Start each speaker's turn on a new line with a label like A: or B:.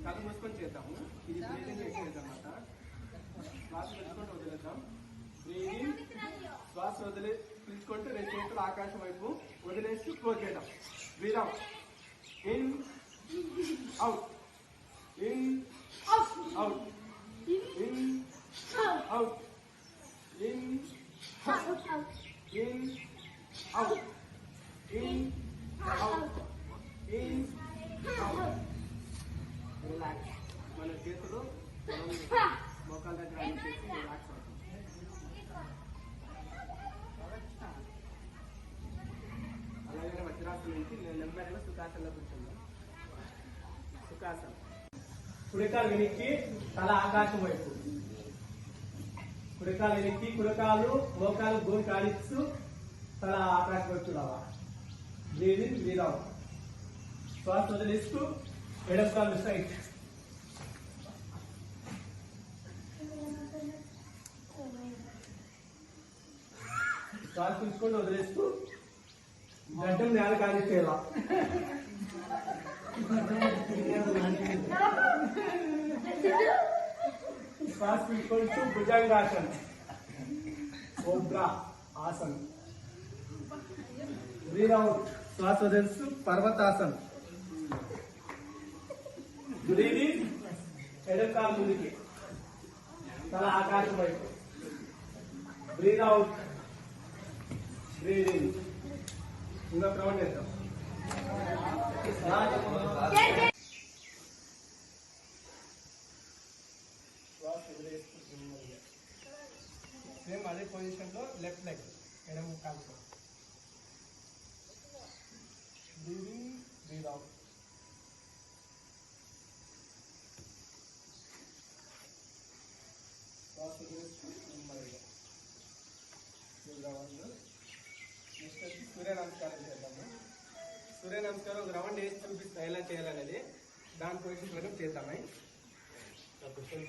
A: కళ్ళు మూసుకొని చేద్దాము ఇది బ్రీతింగ్ ఎక్సర్సైజ్ అన్నమాట శ్వాస పీల్చుకుంటూ వదిలేద్దాం బ్రీతింగ్ శ్వాస వదిలే పీల్చుకుంటూ రెండు చేతులు ఆకాశం వైపు వదిలేసి క్లోజ్ చేద్దాం breathe out in out in out in out in in out relax మన చేతులు మొక్కల దగ్గర రిలాక్స్ అలాగే వజ్రాసనం నుంచి నేను నెమ్మదిగా సుఖాసనంలో కూర్చున్నాను సుఖాసనం కుడికాలు వెనక్కి తల ఆకాశం వైపు. కుడికాలు ఎక్కి కురకాలు మోకాలు భూమి కాలిస్తూ తల ఆకాశం వైపు రావా బ్రీదింగ్ బ్రీద్ శ్వాస వదిలిస్తూ ఎడమ సైట్ శ్వాస తీసుకొని వదిలేస్తూ గడ్డం నేల కాలిస్తేలా కాలిచ్చేలా శ్వాస తీసుకుంటూ Bhujangasan. Cobra asan. Breathe out శ్వాస వదిలేస్తూ పర్వతాసన్ బ్రీదింగ్ ఎడకాల ముందుకి. తల ఆకాశం వైపు. బ్రీద్ అవుట్ బ్రీదింగ్ ఇంకా ప్రౌండ్ చేద్దాం. శ్వాస సేమ్ అదే పొజిషన్లో లెఫ్ట్ లెగ్ ఎడమ కాలుతో బ్రీదింగ్ బ్రీద్ అవుట్ శ్వాస వదిలేస్తూ నెమ్మదిగా రౌండ్ నెక్స్ట్ వచ్చి సూర్య నమస్కారం చేద్దాము. సూర్య నమస్కారం ఒక రౌండ్ వేసి చూపిస్తా ఎలా చేయాలనేది. దాని పొజిషన్ మనం చేద్దామై కొంచెం